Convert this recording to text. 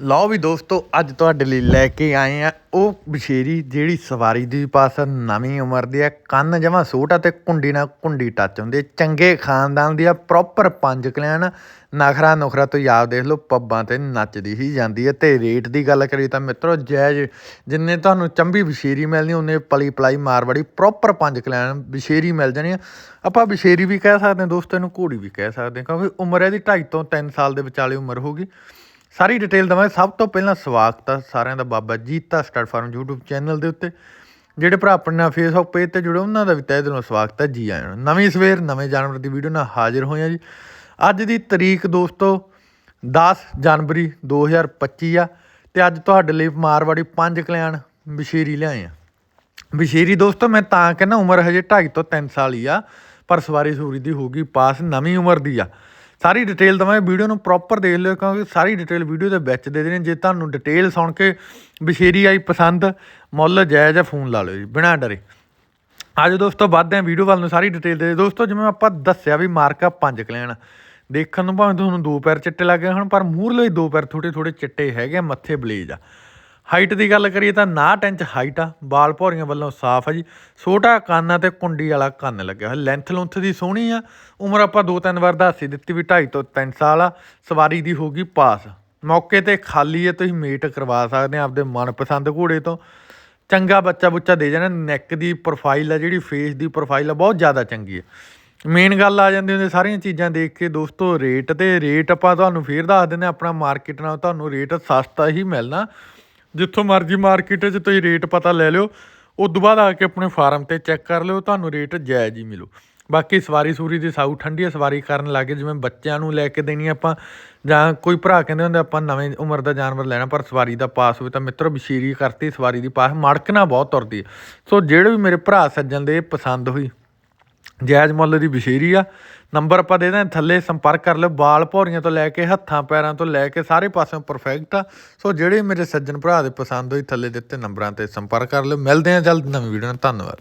ਲਓ ਵੀ ਦੋਸਤੋ, ਅੱਜ ਤੁਹਾਡੇ ਲਈ ਲੈ ਕੇ ਆਏ ਆ ਉਹ ਬਸ਼ੇਰੀ ਜਿਹੜੀ ਸਵਾਰੀ ਦੀ ਪਾਸ ਨਵੀਂ ਉਮਰ ਦੀ ਆ। ਕੰਨ ਜਮਾ ਛੋਟਾ ਤੇ ਕੁੰਡੀ ਨਾਲ ਕੁੰਡੀ ਟੱਚ ਹੁੰਦੀ ਚੰਗੇ ਖਾਨਦਾਨ ਦੀ ਆ ਪ੍ਰੋਪਰ ਪੰਜ ਕਲਿਆਣ, ਨਖਰਾ ਨੁਖਰਾ ਤੋਂ ਯਾਦ ਦੇਖ ਲਓ, ਪੱਬਾਂ ਤੇ ਨੱਚਦੀ ਹੀ ਜਾਂਦੀ ਹੈ ਤੇ ਰੇਟ ਦੀ ਗੱਲ ਕਰੀਏ ਤਾਂ ਮਿੱਤਰੋ, ਜਾਇਜ਼ ਜਿੰਨੇ ਤੁਹਾਨੂੰ ਚੰਬੀ ਬਸ਼ੇਰੀ ਮਿਲਣੀ ਉਹਨੇ ਪਲੀ ਪਲਾਈ ਮਾਰਵਾੜੀ ਪ੍ਰੋਪਰ ਪੰਜ ਕਲਿਆਣ ਬਸ਼ੇਰੀ ਮਿਲ ਜਾਣੀ ਆ। ਆਪਾਂ ਬਸ਼ੇਰੀ ਵੀ ਕਹਿ ਸਕਦੇ ਹਾਂ, ਦੋਸਤੋ, ਇਹਨੂੰ ਘੋੜੀ ਵੀ ਕਹਿ ਸਕਦੇ ਹਾਂ, ਕਿਉਂਕਿ ਉਮਰ ਇਹਦੀ 2.5 ਤੋਂ 3 ਸਾਲ ਦੇ ਵਿਚਾਲੇ ਉਮਰ ਹੋਗੀ ਸਾਰੀ ਡਿਟੇਲ ਦਵਾਂਗੇ। ਸਭ ਤੋਂ ਪਹਿਲਾਂ ਸਵਾਗਤ ਆ ਸਾਰਿਆਂ ਦਾ Baba Jeeta start farm YouTube channel ਦੇ ਉੱਤੇ। ਜਿਹੜੇ ਭਰਾ ਆਪਣੇ ਨਾਲ ਫੇਸਬੁੱਕ ਪੇਜ ਤੇ ਜੁੜੇ, ਉਹਨਾਂ ਦਾ ਵੀ ਤਹਿ ਦਿਲੋਂ ਸਵਾਗਤ ਹੈ ਜੀ ਆਇਆਂ ਨੂੰ। ਨਵੀਂ ਸਵੇਰ, ਨਵੇਂ ਜਾਨਵਰ ਦੀ ਵੀਡੀਓ ਨਾਲ ਹਾਜ਼ਰ ਹੋਏ ਆ ਜੀ। ਅੱਜ ਦੀ ਤਰੀਕ ਦੋਸਤੋ 10 ਜਨਵਰੀ 2025 ਆ ਤੇ ਅੱਜ ਤੁਹਾਡੇ ਲਈ ਮਾਰਵਾੜੀ ਪੰਜ ਕਲਿਆਣ ਬਸ਼ੀਰੀ ਲਿਆਏ ਆ। ਬਸ਼ੇਰੀ ਦੋਸਤੋ, ਮੈਂ ਤਾਂ ਕਹਿੰਦਾ ਉਮਰ ਹਜੇ 2.5 ਤੋਂ 3 ਸਾਲ ਹੀ ਆ, ਪਰ ਸਵਾਰੀ ਸੂਰੀ ਦੀ ਹੋਊਗੀ ਪਾਸ ਨਵੀਂ ਉਮਰ ਦੀ ਆ। ਸਾਰੀ ਡਿਟੇਲ ਦਵਾਂ ਵੀਡੀਓ ਨੂੰ ਪ੍ਰੋਪਰ ਦੇਖ ਲਿਓ ਕਿਉਂਕਿ ਸਾਰੀ ਡਿਟੇਲ ਵੀਡੀਓ ਦੇ ਵਿੱਚ ਦੇ ਦੇਣੀ ਜੇ ਤੁਹਾਨੂੰ ਡਿਟੇਲ ਸੁਣ ਕੇ ਬਸ਼ੇਰੀ ਆਈ ਪਸੰਦ ਮੁੱਲ ਜਾਇਜ਼ ਆ ਫੋਨ ਲਾ ਲਿਓ ਜੀ ਬਿਨਾਂ ਡਰੇ। ਅੱਜ ਦੋਸਤੋ ਵੱਧਦੇ ਆ ਵੀਡੀਓ ਵੱਲ ਨੂੰ ਸਾਰੀ ਡਿਟੇਲ ਦੇ ਦੋਸਤੋ ਜਿਵੇਂ ਆਪਾਂ ਦੱਸਿਆ ਵੀ ਮਾਰਕਾ ਪੰਜ ਕਲੈਣ ਦੇਖਣ ਨੂੰ ਭਾਵੇਂ ਤੁਹਾਨੂੰ ਦੋ ਪੈਰ ਚਿੱਟੇ ਲੱਗੇ ਹੋਣ ਪਰ ਮੂਹਰਲੇ ਦੋ ਪੈਰ ਥੋੜੇ ਥੋੜੇ ਚਿੱਟੇ ਹੈਗੇ ਆ, ਮੱਥੇ ਬਲੇਜ ਆ। ਹਾਈਟ ਦੀ ਗੱਲ ਕਰੀਏ ਤਾਂ 59 ਇੰਚ ਹਾਈਟ ਆ ਬਾਲ ਭੌਰੀਆਂ ਵੱਲੋਂ ਸਾਫ਼ ਆ ਜੀ। ਛੋਟਾ ਕੰਨ ਆ ਤੇ ਕੁੰਡੀ ਵਾਲਾ ਕੰਨ ਲੱਗਿਆ ਹੋਇਆ। ਲੈਂਥ ਲੁੰਥ ਦੀ ਸੋਹਣੀ ਆ। ਉਮਰ ਆਪਾਂ ਦੋ ਤਿੰਨ ਵਾਰ ਦੱਸ ਹੀ ਦਿੱਤੀ ਵੀ 2.5 ਤੋਂ 3 ਸਾਲ ਆ। ਸਵਾਰੀ ਦੀ ਹੋਗੀ ਪਾਸ। ਮੌਕੇ ਤੇ ਖਾਲੀ ਹੈ ਤੁਸੀਂ ਮੇਟ ਕਰਵਾ ਸਕਦੇ ਆ ਆਪਦੇ ਮਨਪਸੰਦ ਘੋੜੇ ਤੋਂ। ਚੰਗਾ ਬੱਚਾ ਬੁੱਚਾ ਦੇ ਜਾਣਾ। ਨੈਕ ਦੀ ਪ੍ਰੋਫਾਈਲ ਆ ਜਿਹੜੀ ਫੇਸ ਦੀ ਪ੍ਰੋਫਾਈਲ ਆ ਬਹੁਤ ਜ਼ਿਆਦਾ ਚੰਗੀ ਆ। ਮੇਨ ਗੱਲ ਆ ਜਾਂਦੀ ਹੁੰਦੀ ਸਾਰੀਆਂ ਚੀਜ਼ਾਂ ਦੇਖ ਕੇ ਦੋਸਤੋ ਰੇਟ ਤੇ ਰੇਟ ਆਪਾਂ ਤੁਹਾਨੂੰ ਫੇਰ ਦੱਸ ਦਿੰਦੇ ਹਾਂ, ਆਪਣਾ ਮਾਰਕੀਟ ਨਾਲ ਤੁਹਾਨੂੰ ਰੇਟ ਸਸਤਾ ਹੀ ਮਿਲਣਾ। ਜਿੱਥੋਂ ਮਰਜ਼ੀ ਮਾਰਕੀਟ 'ਚ ਤੁਸੀਂ ਰੇਟ ਪਤਾ ਲੈ ਲਿਓ, ਉਸ ਤੋਂ ਬਾਅਦ ਆ ਕੇ ਆਪਣੇ ਫਾਰਮ ਤੇ ਚੈੱਕ ਕਰ ਲਿਓ, ਤੁਹਾਨੂੰ ਰੇਟ ਜਾਇਜ਼ ਹੀ ਮਿਲੂ। ਬਾਕੀ ਸਵਾਰੀ ਸੂਰੀ ਦੀ ਸਾਊ ਠੰਡੀ ਸਵਾਰੀ ਕਰਨ ਲੱਗੇ, ਜਿਵੇਂ ਬੱਚਿਆਂ ਨੂੰ ਲੈ ਕੇ ਦੇਣੀ ਆਪਾਂ, ਜਾਂ ਕੋਈ ਭਰਾ ਕਹਿੰਦੇ ਹੁੰਦੇ ਆਪਾਂ ਨਵੇਂ ਉਮਰ ਦਾ ਜਾਨਵਰ ਲੈਣਾ, ਪਰ ਸਵਾਰੀ ਦਾ ਪਾਸ ਹੋਵੇ ਤਾਂ ਮਿੱਤਰੋ ਬਸ਼ੀਰੀ ਕਰਤੀ, ਸਵਾਰੀ ਦੀ ਪਾਸ ਮੜਕਣਾ ਬਹੁਤ ਤੁਰਦੀ ਹੈ ਸੋ ਜਿਹੜੇ ਵੀ ਮੇਰੇ ਭਰਾ ਸੱਜਣ ਦੇ ਪਸੰਦ ਹੋਈ ਜਾਇਜ਼ ਮੁੱਲ ਦੀ ਬਸ਼ੀਰੀ ਆ। ਨੰਬਰ ਆਪਾਂ ਦੇ ਦਾਂ ਥੱਲੇ ਸੰਪਰਕ ਕਰ ਲਿਓ। ਬਾਲ ਭੌਰੀਆਂ ਤੋਂ ਲੈ ਕੇ ਹੱਥਾਂ, ਪੈਰਾਂ ਤੋਂ ਲੈ ਕੇ ਸਾਰੇ ਪਾਸਿਓਂ ਪਰਫੈਕਟ ਆ। ਸੋ ਜਿਹੜੇ ਮੇਰੇ ਸੱਜਣ ਭਰਾ ਦੇ ਪਸੰਦ ਹੋਈ ਥੱਲੇ ਦਿੱਤੇ ਨੰਬਰਾਂ ਤੇ ਸੰਪਰਕ ਕਰ ਲਿਓ। ਮਿਲਦੇ ਆ ਜਲਦ ਨਵੀਂ ਵੀਡੀਓ ਨਾਲ। ਧੰਨਵਾਦ।